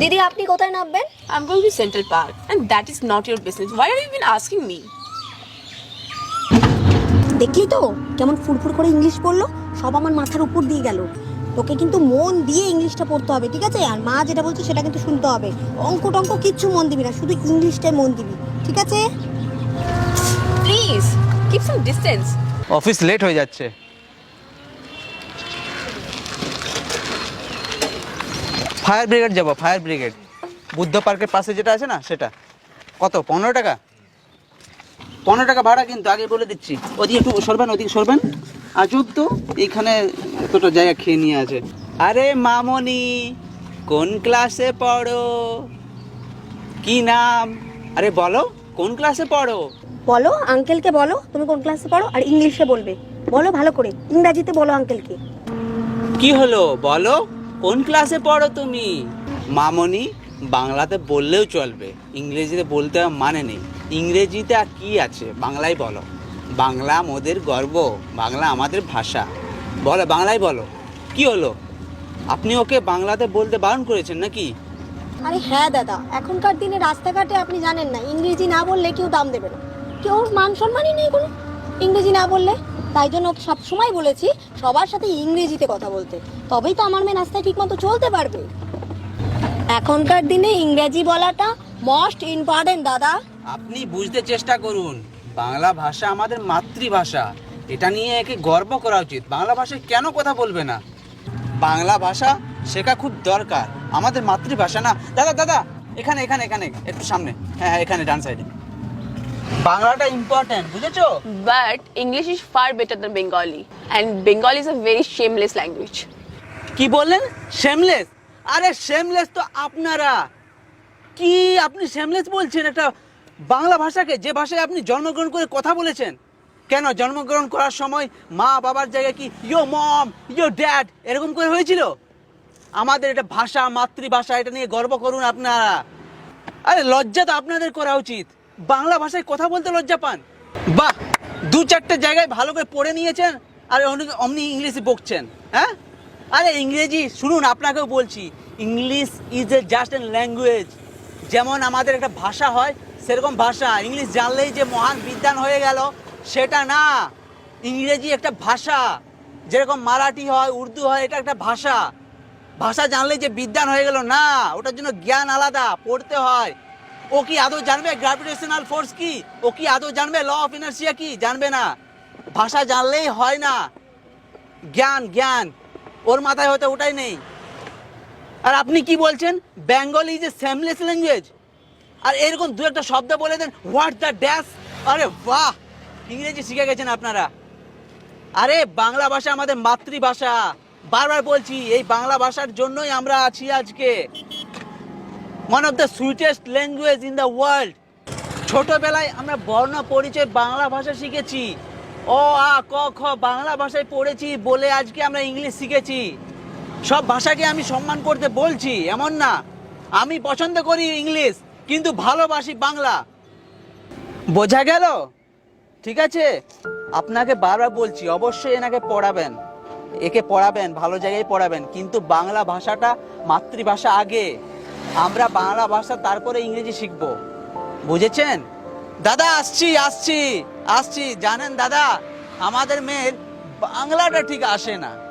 দিদি আপনি কোথায় নামবেন? I'm going to Central Park, and that is not your business. Why are you even asking me? দেখলি তো? কেমন ফুরফুর করে ইংলিশ পড়ল সব আমার মাথার উপর দিয়ে গেল। তোকে কিন্তু মন দিয়ে ইংলিশটা পড়তে হবে ঠিক আছে? আর মা যেটা বলছে সেটা কিন্তু শুনতে হবে। অঙ্ক টঙ্ক কিচ্ছু মন দিবি না শুধু ইংলিশটাই মন দিবি ঠিক আছে? Please, keep some distance. Office late হয়ে যাচ্ছে। ফায়ার ব্রিগেড যাব ফায়ার ব্রিগেড। বুদ্ধ পার্কের পাশে যেটা আছে না সেটা। কত? পনেরো টাকা? পনেরো টাকা ভাড়া কিন্তু আগে বলে দিচ্ছি। ওদিকে একটু সরবেন ওদিকে সরবেন। আজব তো এইখানে এতটা জায়গা খেয়ে নিয়ে আছে। আরে মামনি কোন ক্লাসে পড়ো? কি নাম? আরে বলো কোন ক্লাসে পড়ো? বলো আঙ্কেলকে বলো তুমি কোন ক্লাসে পড়ো? আর ইংলিশে বলবে। বলো ভালো করে ইংরাজিতে বলো আঙ্কেলকে কি হলো? বলো। কোন ক্লাসে পড়ো তুমি? মামনি বাংলাতে বললেও চলবে। ইংরেজিতে বলতে মানে নেই। ইংরেজিতে আর কি আছে? বাংলায় বলো। বাংলা মোদের গর্ব বাংলা আমাদের ভাষা। বলো বাংলায় বলো। কি হলো? আপনি ওকে বাংলাতে বলতে বারণ করেছেন নাকি? আরে হ্যাঁ দাদা এখনকার দিনে রাস্তাঘাটে আপনি জানেন না ইংরেজি না বললে কেউ দাম দেবে না। কেউ মান সম্মানই নেই কোনো। ইংরেজি না বললে? তাই জন্য ওকে সবসময় বলেছি সবার সাথে ইংরেজিতে কথা বলতে। তবেই তো আমার মেয়ে রাস্তায় ঠিকমতো চলতে পারবে। এখনকার দিনে ইংরেজি বলাটা মোস্ট ইম্পর্টেন্ট দাদা। আপনি বুঝতে চেষ্টা করুন, বাংলা ভাষা আমাদের মাতৃভাষা। এটা নিয়ে একে গর্ব করা উচিত। বাংলা ভাষায় কেন কথা বলবে না? বাংলা ভাষা শেখা খুব দরকার। আমাদের মাতৃভাষা না। দাদা দাদা, এখানে এখানে এখানে, একটু সামনে। হ্যাঁ হ্যাঁ এখানে, ডান সাইডে বাংলাটা ইম্পর্টেন্ট বুঝেছ? But English is far better than Bengali and Bengali is a very shameless language কি বললেন? শেমলেস আরে শেমলেস তো আপনারা। কি আপনি শেমলেস বলছেন একটা বাংলা ভাষাকে? যে ভাষায় আপনি জন্মগ্রহণ করে কথা বলেছেন। কেন? জন্মগ্রহণ করার সময় মা বাবার জায়গায় কি ইয়ো মম ইয়ো ড্যাড এরকম করে হয়েছিল? আমাদের এটা ভাষা মাতৃভাষা এটা নিয়ে গর্ব করুন আপনারা। আরে লজ্জা তো আপনাদের করা উচিত। বাংলা ভাষায় কথা বলতে লজ্জা পান? বাহ, দু চারটে জায়গায় ভালো করে পড়ে নিয়েছেন আর অমনি- ইংলিশে বকছেন হ্যাঁ? আরে ইংরেজি, শুনুন, আপনাকেও বলছি, English is a just an language. যেমন আমাদের একটা ভাষা হয়, সেরকম ভাষা। ইংলিশ জানলেই যে মহান বিদ্যান হয়ে গেল, সেটা না। ইংরেজি একটা ভাষা। যেরকম মারাঠি হয়, উর্দু হয়, এটা একটা ভাষা। ভাষা জানলেই যে বিজ্ঞান হয়ে গেল, না, ওটার জন্য জ্ঞান আলাদা, পড়তে হয়। ও কি আদৌ জানবে গ্র্যাভিটেশনাল ফোর্স কি? ও কি আদৌ জানবে ল অফ ইনার্সিয়া কি? জানবে না। ভাষা জানলেই হয় না। জ্ঞান জ্ঞান। ওর মাথায় হয়তো ওটাই নেই। আর আপনি কি বলছেন? Bengal is a shameless language আর এরকম দু একটা শব্দ বলে দেন হোয়াট দ্য ড্যাশ আরে বাহ! ইংরেজি শিখে গেছেন আপনারা। আরে, বাংলা ভাষা আমাদের মাতৃভাষা। বারবার বলছি, এই বাংলা ভাষার জন্যই আমরা আছি আজকে। One of the sweetest language in the world ছোটবেলায় আমরা বর্ণ পরিচয় বাংলা ভাষা শিখেছি। অ, আ, ক, খ বাংলা ভাষায় পড়েছি বলে আজকে আমরা ইংলিশ শিখেছি। সব ভাষাকে আমি সম্মান করতে বলছি, এমন না। আমি পছন্দ করি ইংলিশ, কিন্তু ভালোবাসি বাংলা। বোঝা গেল? ঠিক আছে? আপনাকে বারবার বলছি, অবশ্যই এনাকে পড়াবেন। একে পড়াবেন, ভালো জায়গায় পড়াবেন, কিন্তু বাংলা ভাষাটা মাতৃভাষা আগে। আমরা বাংলা ভাষা, তারপরে ইংরেজি শিখব। বুঝেছেন? দাদা, আসছি আসছি আসছি। জানেন দাদা, আমাদের মেয়ের বাংলাটা ঠিক আসে না।